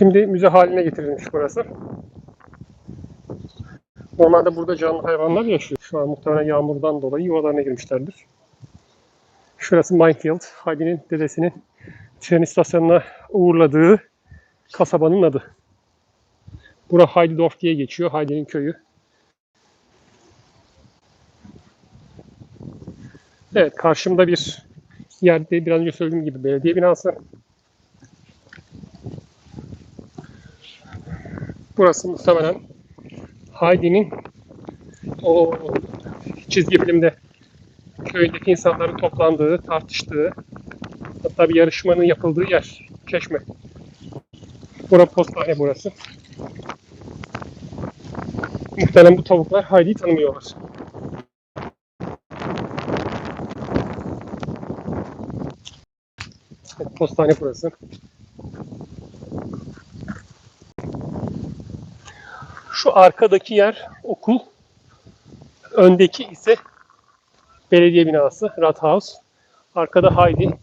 Şimdi müze haline getirilmiş burası. Normalde burada canlı hayvanlar yaşıyor. Şu an muhtemelen yağmurdan dolayı yuvalarına girmişlerdir. Şurası Minefield. Heidi'nin dedesinin tren istasyonuna uğurladığı kasabanın adı. Bura Heididorf diye geçiyor. Heidi'nin köyü. Evet karşımda bir yerde biraz önce söylediğim gibi belediye binası. Burası muhtemelen Heidi'nin o çizgi filmde köydeki insanların toplandığı, tartıştığı, hatta bir yarışmanın yapıldığı yer. Çeşme. Bura postane burası. Muhtemelen bu tavuklar Heidi'yi tanımıyorlar. Postane burası. Şu arkadaki yer okul. Öndeki ise belediye binası, Rathaus. Arkada Heidi.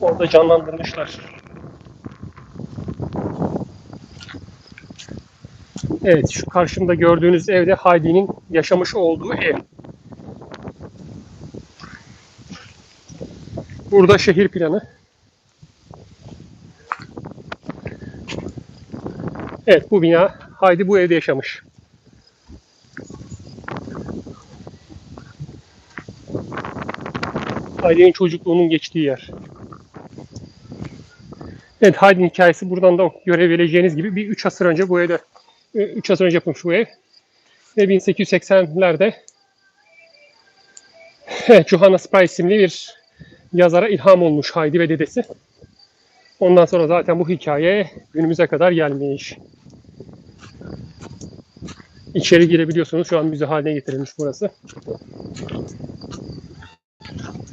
Orada canlandırmışlar. Evet, şu karşımda gördüğünüz evde Heidi'nin yaşamış olduğu ev. Burada şehir planı. Evet, bu bina Heidi bu evde yaşamış. Heidi'nin çocukluğunun geçtiği yer. Evet, Heidi'nin hikayesi buradan da görebileceğiniz gibi bir 3 asır önce bu evde 3 asır önce yapılmış bu ev. Ve 1880'lerde evet, Johannes Price isimli bir yazara ilham olmuş Heidi ve dedesi. Ondan sonra zaten bu hikaye günümüze kadar gelmiş. İçeri girebiliyorsunuz. Şu an müze haline getirilmiş burası.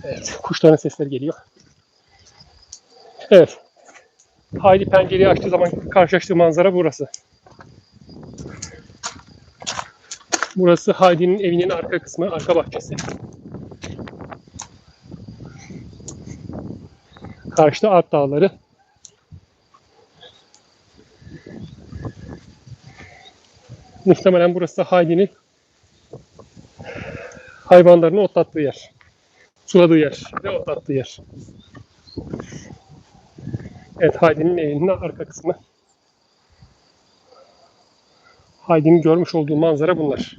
Evet, kuşların sesleri geliyor. Evet. Haydi pencereyi açtığı zaman karşılaştığı manzara burası. Burası Heidi'nin evinin arka kısmı, arka bahçesi. Karşıda Alp Dağları. Muhtemelen burası da Heidi'nin hayvanlarını otlattığı yer. Suladığı yer ve otlattığı yer. Evet Heidi'nin evinin arka kısmı. Heidi'nin görmüş olduğu manzara bunlar.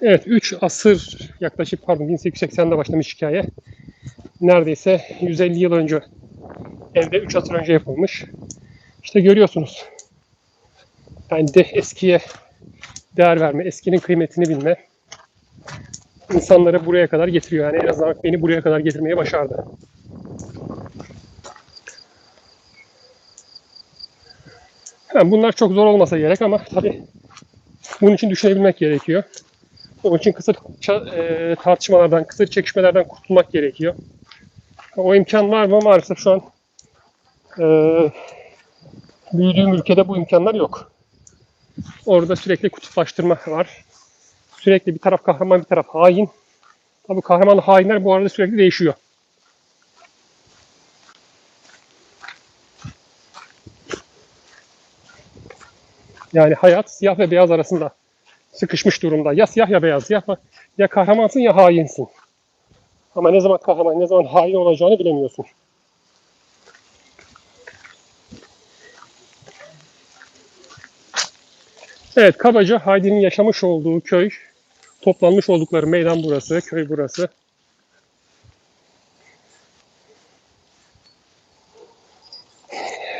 Evet 3 asır yaklaşık pardon 1880'de başlamış hikaye. Neredeyse 150 yıl önce evde 3 asır önce yapılmış. İşte görüyorsunuz. Yani de eskiye değer verme, eskinin kıymetini bilme insanları buraya kadar getiriyor. Yani en azından beni buraya kadar getirmeye başardı. Yani bunlar çok zor olmasa gerek ama tabii bunun için düşünebilmek gerekiyor. Onun için kısır e, tartışmalardan, kısır çekişmelerden kurtulmak gerekiyor. O imkan var mı? Maalesef şu an e, büyüdüğüm ülkede bu imkanlar yok. Orada sürekli kutuplaştırma var. Sürekli bir taraf kahraman, bir taraf hain. Tabii kahraman hainler bu arada sürekli değişiyor. Yani hayat siyah ve beyaz arasında sıkışmış durumda. Ya siyah ya beyaz. Ya, ya kahramansın ya hainsin. Ama ne zaman kahraman, ne zaman hain olacağını bilemiyorsun. Evet, kabaca Heidi'nin yaşamış olduğu köy, toplanmış oldukları meydan burası, köy burası.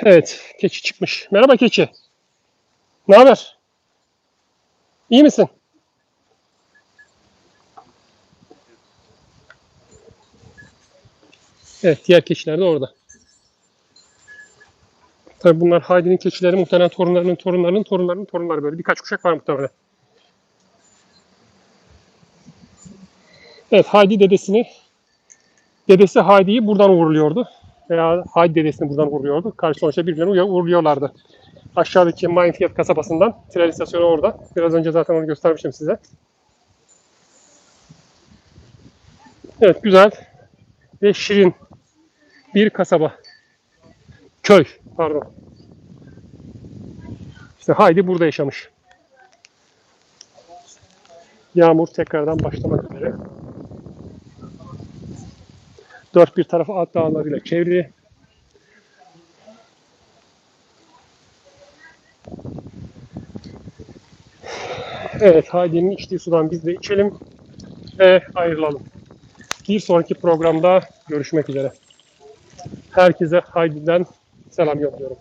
Evet, keçi çıkmış. Merhaba keçi. Ne haber? İyi misin? Evet, diğer keçiler de orada. Tabii bunlar Heidi'nin keçileri muhtemelen torunlarının torunlarının torunlarının torunları böyle birkaç kuşak var muhtemelen. Evet Heidi dedesini dedesi Heidi'yi buradan uğurluyordu. Veya Heidi dedesini buradan uğurluyordu. Karşı sonuçta birbirlerini uğurluyorlardı. Aşağıdaki Minefield kasabasından tren istasyonu orada. Biraz önce zaten onu göstermiştim size. Evet güzel ve şirin bir kasaba. Köy. Pardon. İşte Haydi burada yaşamış. Yağmur tekrardan başlamak üzere. Dört bir tarafı alt dağlarıyla çevrili. Evet, Haydi'nin içtiği sudan biz de içelim ve ayrılalım. Bir sonraki programda görüşmek üzere. Herkese Haydi'den selam yolluyorum.